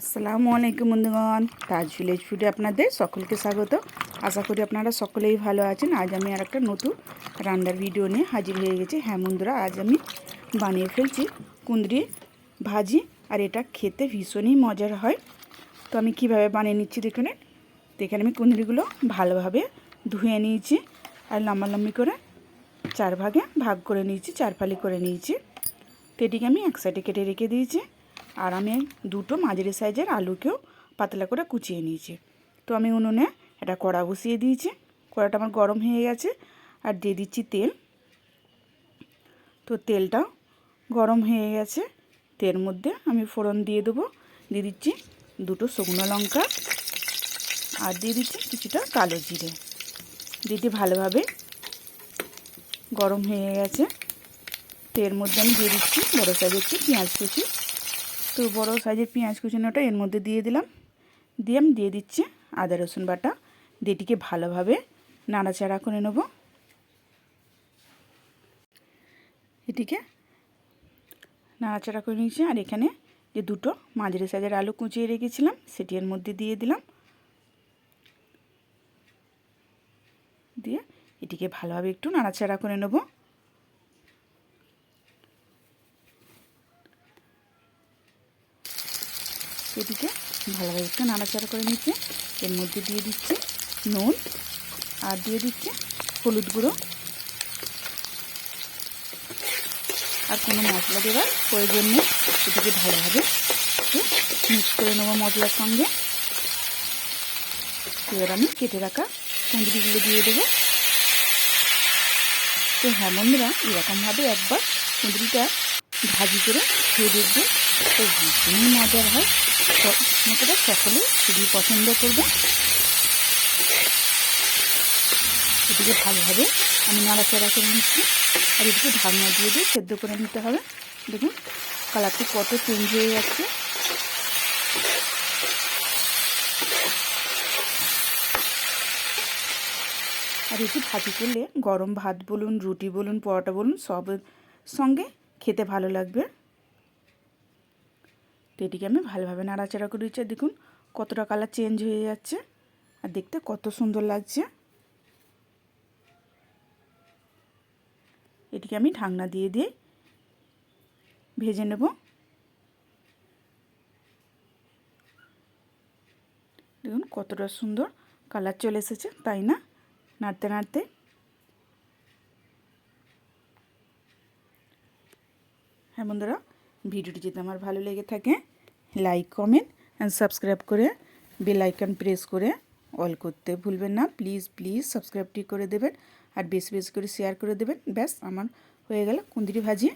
আসসালামু আলাইকুম বন্ধুগণ। তাজ ভিলেজ ফুডে আপনাদের সকলকে স্বাগত। আশা করি আপনারা সকলেই ভালো আছেন। আজ আমি আর একটা নতুন রান্নার ভিডিও নিয়ে হাজির হয়ে গেছি। হ্যাঁ বন্ধুরা, আজ আমি বানিয়ে ফেলছি কুঁদরি ভাজি, আর এটা খেতে ভীষণই মজার হয়। তো আমি কীভাবে বানিয়ে নিচ্ছি দেখুন তো এখানে আমি কুঁদরিগুলো ভালোভাবে ধুয়ে নিয়েছি আর লম্বালম্বি করে চার ভাগে ভাগ করে নিয়েছি চার ফালি করে নিয়েছি। তো এটিকে আমি এক সাইডে কেটে রেখে দিয়েছি। আর আমি দুটো মাঝারি সাইজের আলুকেও পাতলা করে কুচিয়ে নিয়েছি। তো আমি উনুনে একটা কড়া বসিয়ে দিয়েছি। কড়াটা আমার গরম হয়ে গেছে আর দিয়ে দিচ্ছি তেল। তো তেলটা গরম হয়ে গেছে। তেল মধ্যে আমি ফোড়ন দিয়ে দেবো। দিয়ে দিচ্ছি দুটো শুকনো লঙ্কা আর দিয়ে দিচ্ছি কিছুটা কালো জিরে। দিদি ভালোভাবে গরম হয়ে গেছে। তেল মধ্যে আমি দিয়ে দিচ্ছি বড়ো সাইজের একটি পেঁয়াজ কুচি। তো বড় সাইজের পেঁয়াজ কুচানোটা এর মধ্যে দিয়ে দিলাম। দিয়ে আমি দিয়ে দিচ্ছি আদা, রসুন বাটা। দিয়েটিকে ভালোভাবে নাড়াচাড়া করে নেব। এটিকে নাড়াচাড়া করে নিয়েছি আর এখানে যে দুটো মাঝারি সাইজের আলু কুচিয়ে রেখেছিলাম, সেটি এর মধ্যে দিয়ে দিলাম। দিয়ে এটিকে ভালোভাবে একটু নাড়াচাড়া করে নেব। এটিকে ভালোভাবে একটু নাড়াচাড়া করে নিচ্ছে। এর মধ্যে দিয়ে দিচ্ছে নুন আর দিয়ে দিচ্ছে হলুদ গুঁড়ো। আর কোনো মশলা দেওয়ার প্রয়োজন নেই। এটিকে ভালোভাবে একটু মিক্স করে নেব মশলার সঙ্গে। এবার আমি কেটে রাখা কুঁদরিগুলো দিয়ে দেবো। তো হ্যাঁ বন্ধুরা, এরকমভাবে একবার কুঁদরিটা ভাজি করে খেয়ে দেখবে তো ভীষণই মজার হয়। আপনারা সকলে খুবই পছন্দ করবে। এটিকে ভালোভাবে আমি নাড়াচাড়া করে নিচ্ছি। আর এদিকে ঢাকনা দিয়ে দিয়ে সেদ্ধ করে নিতে হবে। দেখুন, কালারটি কত চেঞ্জ হয়ে যাচ্ছে। আর এটি ভাজি করলে গরম ভাত বলুন, রুটি বলুন, পরোটা বলুন, সবের সঙ্গে খেতে ভালো লাগবে। তো এটিকে আমি ভালোভাবে নাড়াচাড়া করে দিচ্ছি দেখুন কতটা কালার চেঞ্জ হয়ে যাচ্ছে। আর দেখতে কত সুন্দর লাগছে। এটিকে আমি ঢাকনা দিয়ে দিয়ে ভেজে নেব। দেখুন কতটা সুন্দর কালার চলে এসেছে, তাই না? নাড়তে নাড়তে। হ্যাঁ বন্ধুরা ভিডিওটি যদি আমার ভালো লেগে থাকে লাইক কমেন্ট অ্যান্ড সাবস্ক্রাইব করে বেল আইকন প্রেস করে অল করতে ভুলবেন না। প্লিজ প্লিজ সাবস্ক্রাইবটি করে দেবেন আর বেশি বেশি করে শেয়ার করে দেবেন। ব্যাস, আমার হয়ে গেল কুন্দিরি ভাজি।